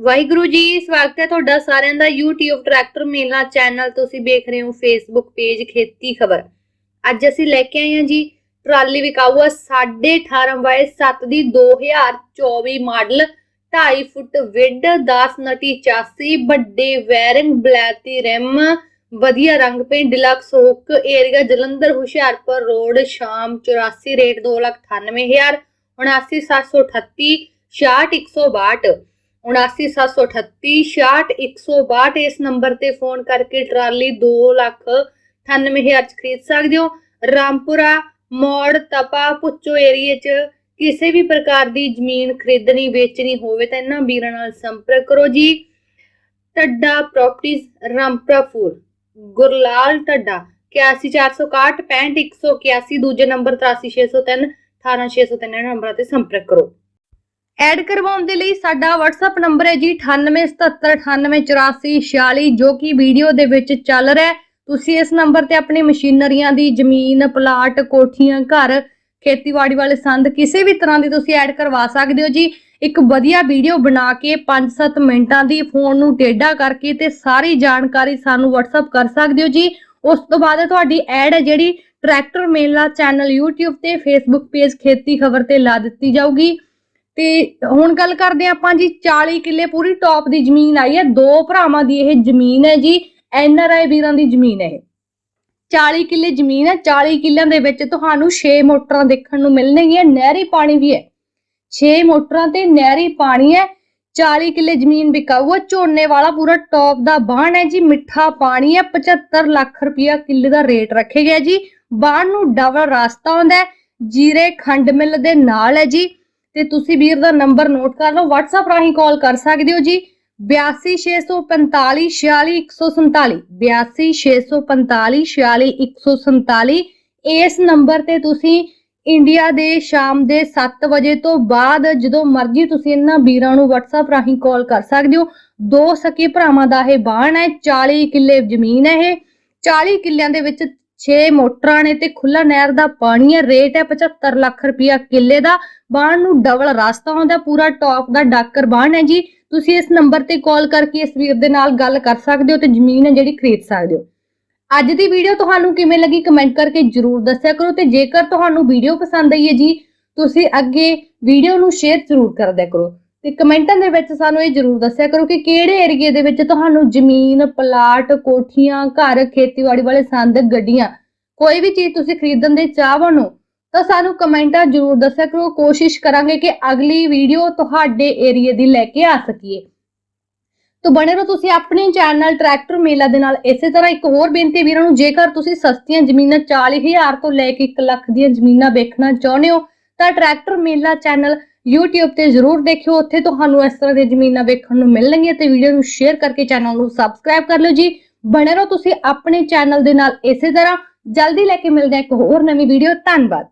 ਵਾਹਿਗੁਰੂ ਜੀ, ਸਵਾਗਤ ਹੈ ਤੁਹਾਡਾ ਸਾਰਿਆਂ ਦਾ YouTube ਟਰੈਕਟਰ ਮੇਲਾ ਚੈਨਲ ਤੁਸੀਂ ਵੇਖ ਰਹੇ ਹੋ Facebook ਪੇਜ ਖੇਤੀ ਖਬਰ। ਅੱਜ ਅਸੀਂ ਲੈ ਕੇ ਆਏ ਹਾਂ ਜੀ, ਟਰਾਲੀ ਵਿਕਾਊ ਆ 18.5 ਬਾਈ 7 ਦੀ 2024 ਮਾਡਲ 2.5 ਫੁੱਟ ਵਿੱਡ 10 ਨਟੀ 84 ਵੱਡੇ ਵੈਰਿੰਗ ਬਲੈਤੀ ਰਿਮ, ਵਧੀਆ ਰੰਗ paint deluxe hook area Jalandhar, Hoshiarpur road, Sham 84 rate 298000 79738 66162 79738 66162 ਇਸ ਨੰਬਰ ਤੇ ਫੋਨ ਕਰਕੇ ਟਰਾਲੀ 2 ਲੱਖ 98000 ਚ ਖਰੀਦ ਸਕਦੇ ਹੋ। ਰਾਮਪੁਰਾ, ਮੋੜ, ਤਪਾ ਪੁੱਚੋ ਏਰੀਏ ਚ ਕਿਸੇ ਵੀ ਪ੍ਰਕਾਰ ਦੀ ਜ਼ਮੀਨ ਖਰੀਦਣੀ, ਵੇਚਣੀ ਹੋਵੇ ਤਾਂ ਇਹਨਾਂ ਵੀਰਾਂ ਨਾਲ ਸੰਪਰਕ ਕਰੋ ਜੀ। ਟੱਡਾ ਪ੍ਰਾਪਰਟੀਜ਼ ਰਾਮਪੁਰਾ ਫੂਲ। ਗੁਰਲਾਲ ਟੱਡਾ 81461 65181 ਦੂਜੇ ਨੰਬਰ 83603 18603 ਨੰਬਰਾਂ ਤੇ ਸੰਪਰਕ ਕਰੋ। ਐਡ ਕਰਵਾਉਣ ਦੇ ਲਈ ਸਾਡਾ WhatsApp ਨੰਬਰ ਹੈ ਜੀ 9877988446 ਜੋ ਕਿ ਵੀਡੀਓ ਦੇ ਵਿੱਚ ਚੱਲ ਰਿਹਾ ਤੁਸੀਂ ਇਸ ਨੰਬਰ ਤੇ ਆਪਣੀ ਮਸ਼ੀਨਰੀਆਂ ਦੀ ਜ਼ਮੀਨ, ਪਲਾਟ, ਕੋਠੀਆਂ, ਘਰ, ਖੇਤੀਬਾੜੀ ਵਾਲੇ ਸੰਦ ਕਿਸੇ ਵੀ ਤਰ੍ਹਾਂ ਦੀ ਤੁਸੀਂ ਐਡ ਕਰਵਾ ਸਕਦੇ ਹੋ ਜੀ। ਇੱਕ ਵਧੀਆ ਵੀਡੀਓ ਬਣਾ ਕੇ 5-7 ਮਿੰਟਾਂ ਦੀ ਫੋਨ ਨੂੰ ਟੇਢਾ ਕਰਕੇ ਤੇ ਸਾਰੀ ਜਾਣਕਾਰੀ ਸਾਨੂੰ WhatsApp ਕਰ ਸਕਦੇ ਹੋ ਜੀ। ਉਸ ਤੋਂ ਬਾਅਦ ਤੁਹਾਡੀ ਐਡ ਹੈ ਜਿਹੜੀ ਟਰੈਕਟਰ ਮੇਲਾ ਚੈਨਲ YouTube ਤੇ Facebook ਪੇਜ ਖੇਤੀ ਖਬਰ ਤੇ ਲਾ ਦਿੱਤੀ ਜਾਊਗੀ। ਤੇ ਹੁਣ ਗੱਲ ਕਰਦੇ ਹਾਂ ਆਪਾਂ ਜੀ 40 ਕਿੱਲੇ ਪੂਰੀ ਟੌਪ ਦੀ ਜ਼ਮੀਨ ਆਈ ਹੈ, ਦੋ ਭਰਾਵਾਂ ਦੀ ਇਹ ਜ਼ਮੀਨ ਹੈ ਜੀ ਐਨ ਆਰ ਆਈ ਵੀਰਾਂ ਦੀ ਜ਼ਮੀਨ ਹੈ ਇਹ। 40 ਕਿੱਲੇ ਜ਼ਮੀਨ ਹੈ 40 ਕਿੱਲਿਆਂ ਦੇ ਵਿੱਚ ਤੁਹਾਨੂੰ 6 ਮੋਟਰਾਂ ਦੇਖਣ ਨੂੰ ਮਿਲਣਗੀਆਂ, ਨਹਿਰੀ ਪਾਣੀ ਵੀ ਹੈ। 6 ਮੋਟਰਾਂ ਤੇ ਨਹਿਰੀ ਪਾਣੀ ਹੈ 40 ਕਿੱਲੇ ਜ਼ਮੀਨ ਵਿਕਾਊ ਹੈ ਝੋਨੇ ਵਾਲਾ ਪੂਰਾ ਟੌਪ ਦਾ ਬਾਣ ਹੈ ਜੀ, ਮਿੱਠਾ ਪਾਣੀ ਹੈ 75 ਲੱਖ ਰੁਪਇਆ ਕਿੱਲੇ ਦਾ ਰੇਟ ਰੱਖੇ ਗਿਆ ਜੀ। ਬਾਣ ਨੂੰ ਡਬਲ ਰਸਤਾ ਆਉਂਦਾ ਜੀਰੇ ਖੰਡ ਮਿੱਲ ਦੇ ਨਾਲ ਹੈ ਜੀ। ਤੇ ਤੁਸੀਂ ਵੀਰ ਦਾ ਨੰਬਰ ਨੋਟ ਕਰ ਲਓ, WhatsApp ਰਾਹੀਂ ਕਾਲ ਕਰ ਸਕਦੇ ਹੋ ਜੀ। 826545 46147 826545 46147 ਇਸ ਨੰਬਰ ਤੇ ਤੁਸੀਂ ਇੰਡੀਆ ਦੇ ਸ਼ਾਮ ਦੇ 7 ਵਜੇ ਤੋਂ ਬਾਅਦ ਜਦੋਂ ਮਰਜ਼ੀ ਤੁਸੀਂ ਇਹਨਾਂ ਵੀਰਾਂ ਨੂੰ WhatsApp ਰਾਹੀਂ ਕਾਲ ਕਰ ਸਕਦੇ ਹੋ। ਦੋ ਸਕੇ ਭਰਾਵਾਂ ਦਾ ਇਹ ਬਾਣ ਹੈ 40 ਕਿੱਲੇ ਜ਼ਮੀਨ ਹੈ ਇਹ। 40 ਕਿੱਲਿਆਂ ਦੇ ਵਿੱਚ 6 ਮੋਟਰਾਂ ਨੇ ਤੇ ਖੁੱਲਾ ਨਹਿਰ ਦਾ ਪਾਣੀ ਹੈ। ਰੇਟ ਹੈ 75 ਲੱਖ ਰੁਪਇਆ ਕਿੱਲੇ ਦਾ। ਬਾਣ ਨੂੰ ਡਬਲ ਰਸਤਾ ਆਉਂਦਾ ਪੂਰਾ ਟੌਪ ਦਾ ਡਾਕਰ ਬਾਣ ਹੈ ਜੀ। ਤੁਸੀਂ ਇਸ ਨੰਬਰ ਤੇ ਕਾਲ ਕਰਕੇ ਇਸ ਵੀਰ ਦੇ ਨਾਲ ਗੱਲ ਕਰ ਸਕਦੇ ਹੋ ਤੇ ਜ਼ਮੀਨ ਹੈ ਜਿਹੜੀ ਖਰੀਦ ਸਕਦੇ ਹੋ। ਅੱਜ ਦੀ ਵੀਡੀਓ ਤੁਹਾਨੂੰ ਕਿਵੇਂ ਲੱਗੀ ਕਮੈਂਟ ਕਰਕੇ ਜਰੂਰ ਦੱਸਿਆ ਕਰੋ ਤੇ ਜੇਕਰ ਤੁਹਾਨੂੰ ਵੀਡੀਓ ਪਸੰਦ ਆਈ ਹੈ ਜੀ, ਤੁਸੀਂ ਅੱਗੇ ਵੀਡੀਓ ਨੂੰ ਸ਼ੇਅਰ ਜਰੂਰ ਕਰ ਦਿਆ ਕਰੋ। ਤੇ ਕਮੈਂਟਾਂ ਦੇ ਵਿੱਚ ਸਾਨੂੰ ਇਹ ਜਰੂਰ ਦੱਸਿਆ ਕਰੋ ਕਿ ਕਿਹੜੇ ਏਰੀਏ ਦੇ ਵਿੱਚ ਤੁਹਾਨੂੰ ਜ਼ਮੀਨ, ਪਲਾਟ, ਕੋਠੀਆਂ, ਘਰ, ਖੇਤੀਬਾੜੀ ਵਾਲੇ ਸੰਦ, ਗੱਡੀਆਂ, ਕੋਈ ਵੀ ਚੀਜ਼ ਤੁਸੀਂ ਖਰੀਦਣ ਦੇ ਚਾਹਵਾਨ ਹੋ ਤਾਂ ਸਾਨੂੰ ਕਮੈਂਟਾਂ ਜਰੂਰ ਦੱਸਿਆ ਕਰੋ। ਕੋਸ਼ਿਸ਼ ਕਰਾਂਗੇ ਕਿ ਅਗਲੀ ਵੀਡੀਓ ਤੁਹਾਡੇ ਏਰੀਏ ਦੀ ਲੈ ਕੇ ਆ ਸਕੀਏ। ਤੋ ਬਣੇ ਰਹੋ ਤੁਸੀਂ ਆਪਣੇ ਚੈਨਲ ਟਰੈਕਟਰ ਮੇਲਾ ਦੇ ਨਾਲ। ਇਸੇ ਤਰ੍ਹਾਂ ਇੱਕ ਹੋਰ ਬੇਨਤੀ ਵੀਰਾਂ ਨੂੰ, ਜੇਕਰ ਤੁਸੀਂ ਸਸਤੀਆਂ ਜ਼ਮੀਨਾਂ 40000 ਤੋਂ ਲੈ ਕੇ 1 ਲੱਖ ਦੀਆਂ ਜ਼ਮੀਨਾਂ ਵੇਖਣਾ ਚਾਹੁੰਦੇ ਹੋ, ਤਾਂ ਟਰੈਕਟਰ ਮੇਲਾ ਚੈਨਲ YouTube ਤੇ ਜ਼ਰੂਰ ਦੇਖਿਓ। ਉੱਥੇ ਤੁਹਾਨੂੰ ਇਸ ਤਰ੍ਹਾਂ ਦੀਆਂ ਜ਼ਮੀਨਾਂ ਵੇਖਣ ਨੂੰ ਮਿਲਣਗੀਆਂ ਤੇ ਵੀਡੀਓ ਨੂੰ ਸ਼ੇਅਰ ਕਰਕੇ ਚੈਨਲ ਨੂੰ ਸਬਸਕ੍ਰਾਈਬ ਕਰ ਲਓ ਜੀ। ਬਣੇ ਰਹੋ ਤੁਸੀਂ ਆਪਣੇ ਚੈਨਲ ਦੇ ਨਾਲ ਇਸੇ ਤਰ੍ਹਾਂ। ਜਲਦੀ ਲੈ ਕੇ ਮਿਲਦੇ ਹਾਂ ਇੱਕ ਹੋਰ ਨਵੀਂ ਵੀਡੀਓ ਧੰਨਵਾਦ।